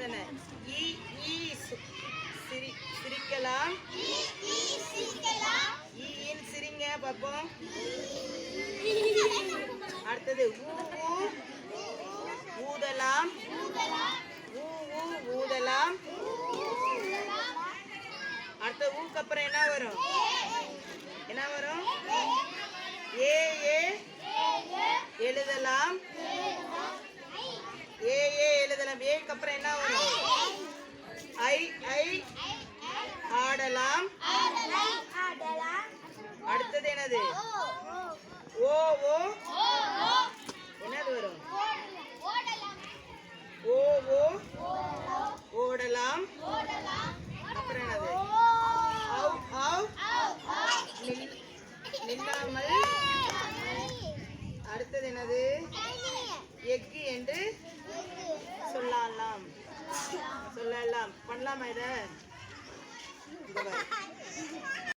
ஈ சிரி சிரிக்கலாம் ஈன்னு சிரிங்க பார்ப்போம் அடுத்தது ஊ ஊ ஊதலாம். ஊ ஊ ஊதலாம். அடுத்த ஊக்கு அப்புறம் என்ன வரும்? என்ன வரும்? ஏ ஏ எழுதலாம். ஏ ஏ எழுதலாம். ஏக்கு அப்புறம் என்ன வரும் ஐ ஐ ஆடலாம் அடுத்தது என்னது? ஓ ஓ. என்னது வரும்? ஓ ஓ. ஓடலாம். அப்புறம் என்னது? ஆவ் ஆவ். நில்- நில்லாமல் அடுத்தது என்னது? எக்கு என்று சொல்லலாம். சொல்லலாம். பண்ணலாமா இதை?